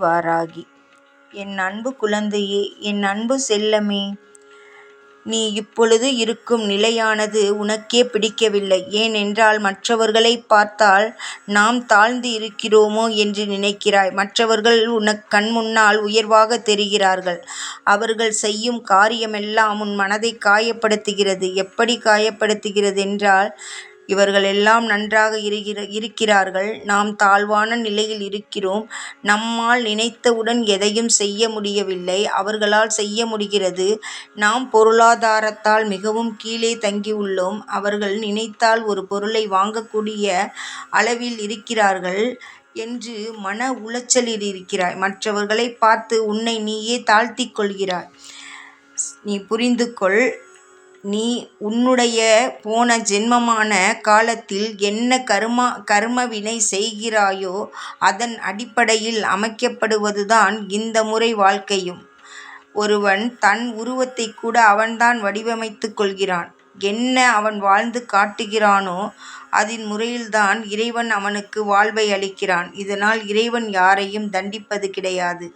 வாராகி என் அன்பு குழந்தையே என் அன்பு செல்லமே நீ இப்பொழுது இருக்கும் நிலையானது உனக்கே பிடிக்கவில்லை. ஏனென்றால் மற்றவர்களைப் பார்த்தால் நாம் தாழ்ந்து இருக்கிறோமோ என்று நினைக்கிறாய். மற்றவர்கள் உனக் கண்முன்னால் உயர்வாகத் தெரிகிறார்கள். அவர்கள் செய்யும் காரியமெல்லாம் உன் மனதை காயப்படுத்துகிறது. எப்படி காயப்படுத்துகிறது என்றால் இவர்கள் எல்லாம் நன்றாக இருக்கிறார்கள். நாம் தாழ்வான நிலையில் இருக்கிறோம். நம்மால் நினைத்தவுடன் எதையும் செய்ய முடியவில்லை. அவர்களால் செய்ய முடிகிறது. நாம் பொருளாதாரத்தால் மிகவும் கீழே தங்கியுள்ளோம். அவர்கள் நினைத்தால் ஒரு பொருளை வாங்கக்கூடிய அளவில் இருக்கிறார்கள் என்று மன உளைச்சலில் இருக்கிறாய். மற்றவர்களை பார்த்து உன்னை நீயே தாழ்த்திக் கொள்கிறாய். நீ புரிந்து கொள். நீ உன்னுடைய போன ஜென்மமான காலத்தில் என்ன கருமா கர்மவினை செய்கிறாயோ அதன் அடிப்படையில் அமைக்கப்படுவதுதான் இந்த முறை வாழ்க்கையும். ஒருவன் தன் உருவத்தை கூட அவன்தான் வடிவமைத்து கொள்கிறான். என்ன அவன் வாழ்ந்து காட்டுகிறானோ அதின் முறையில்தான் இறைவன் அவனுக்கு வாழ்வை அளிக்கிறான். இதனால் இறைவன் யாரையும் தண்டிப்பது கிடையாது.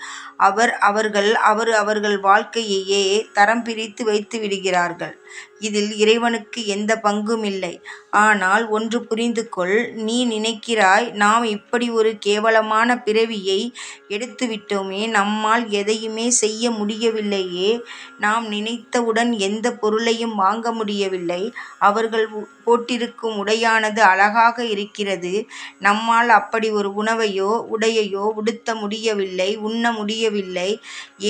அவர் அவர்கள் அவர் அவர்கள் வாழ்க்கையையே தரம் பிரித்து வைத்து விடுகிறார்கள் இதில் இறைவனுக்கு எந்த பங்கும் இல்லை ஆனால் ஒன்று புரிந்து கொள். நீ நினைக்கிறாய் நாம் இப்படி ஒரு கேவலமான பிறவியை எடுத்துவிட்டோமே நம்மால் எதையுமே செய்ய முடியவில்லையே நாம் நினைத்தவுடன் எந்த பொருளையும் வாங்க முடியவில்லை. அவர்கள் போட்டிருக்கும் உடையானது அழகாக இருக்கிறது. நம்மால் அப்படி ஒரு உணவையோ உடையையோ உடுத்த முடியவில்லை உண்ண முடியவில்லை.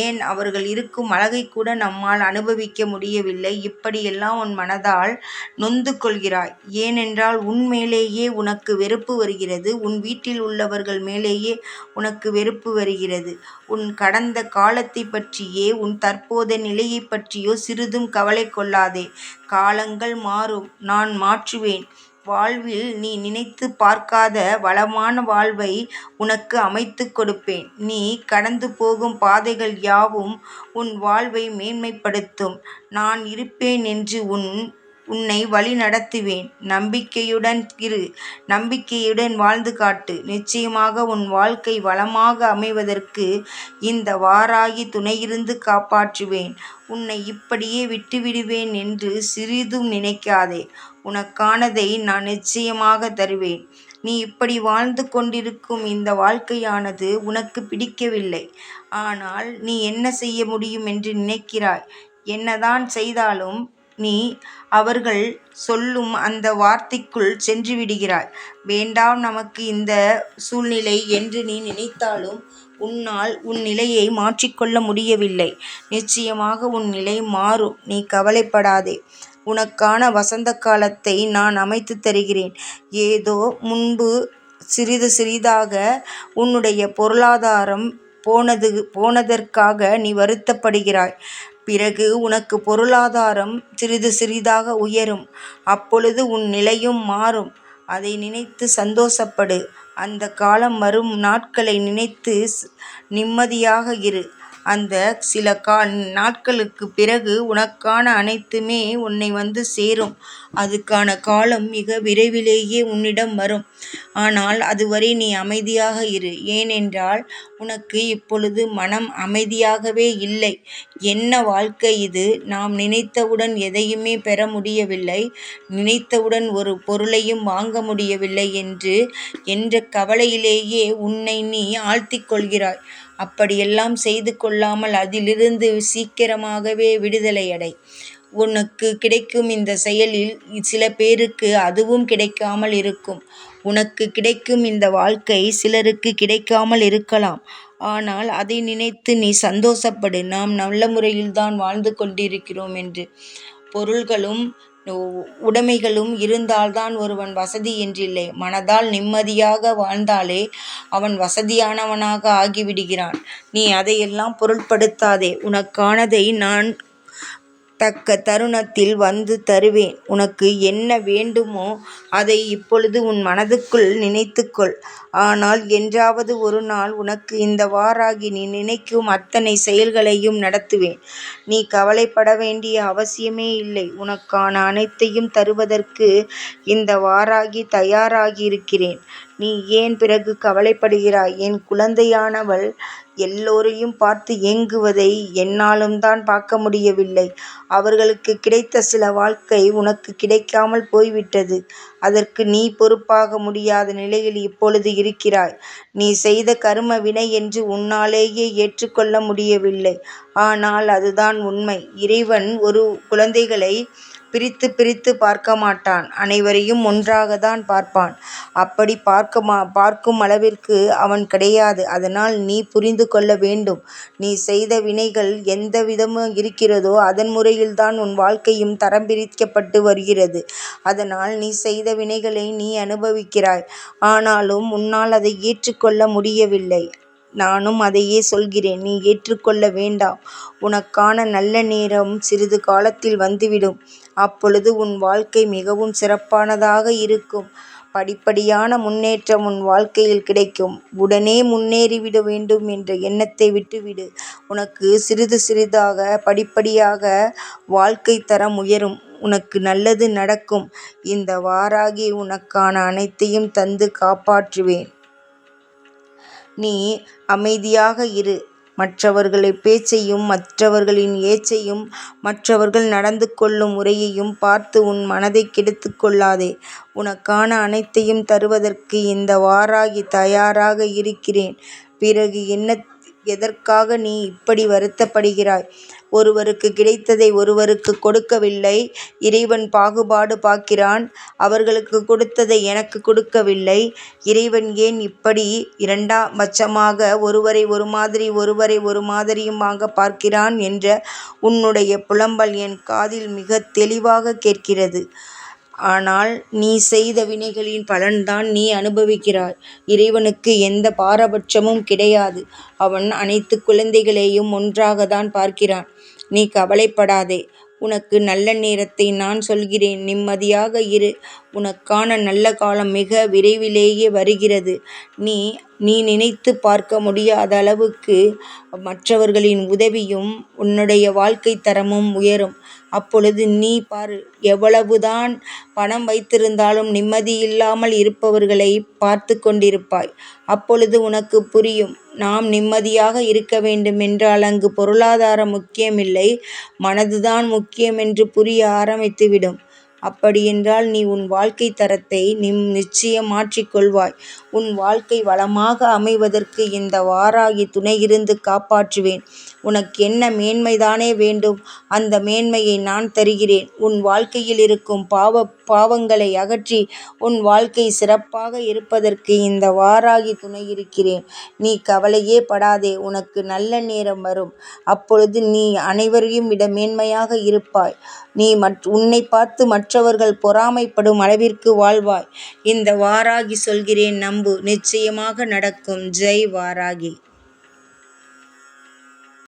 ஏன் அவர்கள் இருக்கும் அழகைக்கூட நம்மால் அனுபவிக்க முடியவில்லை. இப்படியெல்லாம் உன் மனதால் நொந்து கொள்கிறாய். ஏனென்றால் உன் மேலேயே உனக்கு வெறுப்பு வருகிறது. உன் வீட்டில் உள்ளவர்கள் மேலேயே உனக்கு வெறுப்பு வருகிறது. உன் கடந்த காலத்தைப் பற்றியே உன் தற்போதைய நிலையைப் பற்றியோ சிறிதும் கவலை கொள்ளாதே. காலங்கள் மாறும். நான் மாற்றுவேன். வாழ்வில் நீ நினைத்துப் பார்க்காத வளமான வாழ்வை உனக்கு அமைத்துக் கொடுப்பேன். நீ கடந்து போகும் பாதைகள் யாவும் உன் வாழ்வை மேன்மைப்படுத்தும். நான் இருப்பேன் என்று உன் உன்னை வழி நடத்துவேன் நம்பிக்கையுடன் இரு. நம்பிக்கையுடன் வாழ்ந்து காட்டு. நிச்சயமாக உன் வாழ்க்கை வளமாக அமைவதற்கு இந்த வாராகி துணையிருந்து காப்பாற்றுவேன். உன்னை இப்படியே விட்டுவிடுவேன் என்று சிறிதும் நினைக்காதே. உனக்கானதை நான் நிச்சயமாக தருவேன். நீ இப்படி வாழ்ந்து கொண்டிருக்கும் இந்த வாழ்க்கையானது உனக்கு பிடிக்கவில்லை. ஆனால் நீ என்ன செய்ய முடியும் என்று நினைக்கிறாய். என்னதான் செய்தாலும் நீ அவர்கள் சொல்லும் அந்த வார்த்தைக்குள் சென்று விடுகிறாய் வேண்டாம் நமக்கு இந்த சூழ்நிலை என்று நீ நினைத்தாலும் உன்னால் உன் நிலையை மாற்றிக்கொள்ள முடியவில்லை. நிச்சயமாக உன் நிலை மாறும். நீ கவலைப்படாதே. உனக்கான வசந்த காலத்தை நான் அமைத்துத் தருகிறேன். ஏதோ முன்பு சிறிது சிறிதாக உன்னுடைய பொருளாதாரம் போனது போனதற்காக நீ வருத்தப்படுகிறாய். பிறகு உனக்கு பொருளாதாரம் சிறிது சிறிதாக உயரும். அப்பொழுது உன் நிலையும் மாறும். அதை நினைத்து சந்தோஷப்படு. அந்த காலம் வரும் நாட்களை நினைத்து நிம்மதியாக இரு. அந்த சில கா நாட்களுக்குப் பிறகு உனக்கான அனைத்துமே உன்னை வந்து சேரும். அதுக்கான காலம் மிக விரைவிலேயே உன்னிடம் வரும். ஆனால் அதுவரை நீ அமைதியாக இரு. ஏனென்றால் உனக்கு இப்பொழுது மனம் அமைதியாகவே இல்லை. என்ன வாழ்க்கை இது. நாம் நினைத்தவுடன் எதையுமே பெற முடியவில்லை. நினைத்தவுடன் ஒரு பொருளையும் வாங்க முடியவில்லை என்று என்ற கவலையிலேயே உன்னை நீ ஆழ்த்திக் கொள்கிறாய். அப்படியெல்லாம் செய்து கொள்ளாமல் அதிலிருந்து சீக்கிரமாகவே விடுதலையடை. உனக்கு கிடைக்கும் இந்த செயலில் சில பேருக்கு அதுவும் கிடைக்காமல் இருக்கும். உனக்கு கிடைக்கும் இந்த வாழ்க்கை சிலருக்கு கிடைக்காமல் இருக்கலாம். ஆனால் அதை நினைத்து நீ சந்தோஷப்படு. நாம் நல்ல முறையில்தான் வாழ்ந்து கொண்டிருக்கிறோம் என்று. பொருள்களும் உடைமைகளும் இருந்தால்தான் ஒருவன் வசதி என்றில்லை. மனதால் நிம்மதியாக வாழ்ந்தாலே அவன் வசதியானவனாக ஆகிவிடுகிறான். நீ அதையெல்லாம் பொருட்படுத்தாதே. உனக்கானதை நான் தக்க தருணத்தில் வந்து தருவேன். உனக்கு என்ன வேண்டுமோ அதை இப்பொழுது உன் மனதுக்குள் நினைத்துக்கொள் ஆனால் என்றாவது ஒரு நாள் உனக்கு இந்த வாராகி நீ நினைக்கும் அத்தனை செயல்களையும் நடத்துவேன். நீ கவலைப்பட வேண்டிய அவசியமே இல்லை. உனக்கான அனைத்தையும் தருவதற்கு இந்த வாராகி தயாராகியிருக்கிறேன். நீ ஏன் பிறகு கவலைப்படுகிறாய்? என் குழந்தையானவள் எல்லோரையும் பார்த்து ஏங்குவதை என்னாலும்தான் பார்க்க முடியவில்லை. அவர்களுக்கு கிடைத்த சில வாழ்க்கை உனக்கு கிடைக்காமல் போய்விட்டது. அதற்கு நீ பொறுப்பாக முடியாத நிலையில் இப்பொழுது இருக்கிறாய். நீ செய்த கரும வினை என்று உன்னாலேயே ஏற்றுக்கொள்ள முடியவில்லை. ஆனால் அதுதான் உண்மை. இறைவன் ஒரு குழந்தைகளை பிரித்து பிரித்து பார்க்க மாட்டான் அனைவரையும் ஒன்றாகத்தான் பார்ப்பான். அப்படி பார்க்கமா பார்க்கும் அளவிற்கு அவன் கிடையாது. அதனால் நீ புரிந்து கொள்ள வேண்டும். நீ செய்த வினைகள் எந்த எந்தவிதம் இருக்கிறதோ அதன் முறையில்தான் உன் வாழ்க்கையும் தரம் பிரிக்கப்பட்டு வருகிறது. அதனால் நீ செய்த வினைகளை நீ அனுபவிக்கிறாய். ஆனாலும் உன்னால் அதை ஏற்றுக்கொள்ள முடியவில்லை. நானும் அதையே சொல்கிறேன். நீ ஏற்றுக்கொள்ள வேண்டாம். உனக்கான நல்ல நேரம் சிறிது காலத்தில் வந்துவிடும். அப்பொழுது உன் வாழ்க்கை மிகவும் சிறப்பானதாக இருக்கும். படிப்படியான முன்னேற்றம் உன் வாழ்க்கையில் கிடைக்கும். உடனே முன்னேறிவிட வேண்டும் என்ற எண்ணத்தை விட்டுவிடு. உனக்கு சிறிது சிறிதாக படிப்படியாக வாழ்க்கைத் தரம் உயரும். உனக்கு நல்லது நடக்கும். இந்த வாராகி உனக்கான அனைத்தையும் தந்து காப்பாற்றுவேன். நீ அமைதியாக இரு. மற்றவர்களை பேச்சையும் மற்றவர்களின் ஏச்சையும் மற்றவர்கள் நடந்து கொள்ளும் முறையையும் பார்த்து உன் மனதை கெடுத்து கொள்ளாதே. உனக்கான அனைத்தையும் தருவதற்கு இந்த வாராகி தயாராக இருக்கிறேன். பிறகு என்ன எதற்காக நீ இப்படி வருத்தப்படுகிறாய்? ஒருவருக்குக் கிடைத்ததை ஒருவருக்குக் கொடுக்கவில்லை. இறைவன் பாகுபாடு பார்க்கிறான். அவர்களுக்குக் கொடுத்ததை எனக்குக் கொடுக்கவில்லை. இறைவன் ஏன் இப்படி இரண்டாம் பட்சமாக ஒருவரை ஒரு மாதிரி ஒருவரை ஒரு மாதிரியுமாகப் பார்க்கிறான் என்ற உன்னுடைய புலம்பல் என் காதில் மிகத் தெளிவாகக் கேட்கிறது. ஆனால் நீ செய்த வினைகளின் பலன்தான் நீ அனுபவிக்கிறாய். இறைவனுக்கு எந்த பாரபட்சமும் கிடையாது. அவன் அனைத்து குழந்தைகளையும் ஒன்றாகத்தான் பார்க்கிறான். நீ கவலைப்படாதே. உனக்கு நல்ல நேரத்தை நான் சொல்கிறேன். நிம்மதியாக இரு. உனக்கான நல்ல காலம் மிக விரைவிலேயே வருகிறது. நீ நீ நினைத்து பார்க்க முடியாத அளவுக்கு மற்றவர்களின் உதவியும் உன்னுடைய வாழ்க்கை தரமும் உயரும். அப்பொழுது நீ பார். எவ்வளவுதான் பணம் வைத்திருந்தாலும் நிம்மதியில்லாமல் இருப்பவர்களை பார்த்து கொண்டிருப்பாய். அப்பொழுது உனக்கு புரியும். நாம் நிம்மதியாக இருக்க வேண்டுமென்றால் அங்கு பொருளாதாரம் முக்கியமில்லை மனதுதான் முக்கியம் என்று புரிய ஆரம்பித்துவிடும். அப்படியென்றால் நீ உன் வாழ்க்கை தரத்தை நிம் நிச்சயம் மாற்றிக் கொள்வாய். உன் வாழ்க்கை வளமாக அமைவதற்கு இந்த வாராகி துணையிருந்து காப்பாற்றுவேன். உனக்கு என்ன மேன்மைதானே வேண்டும்? அந்த மேன்மையை நான் தருகிறேன். உன் வாழ்க்கையில் இருக்கும் பாவ பாவங்களை அகற்றி உன் வாழ்க்கை சிறப்பாக இருப்பதற்கு இந்த வாராகி துணை இருக்கிறேன் நீ கவலையே படாதே. உனக்கு நல்ல நேரம் வரும். அப்பொழுது நீ அனைவரையும் விட மேன்மையாக இருப்பாய். நீ மற் உன்னை பார்த்து மற்றவர்கள் பொறாமைப்படும் அளவிற்கு வாழ்வாய். இந்த வாராகி சொல்கிறேன் நம்பு. நிச்சயமாக நடக்கும். ஜெய் வாராகி.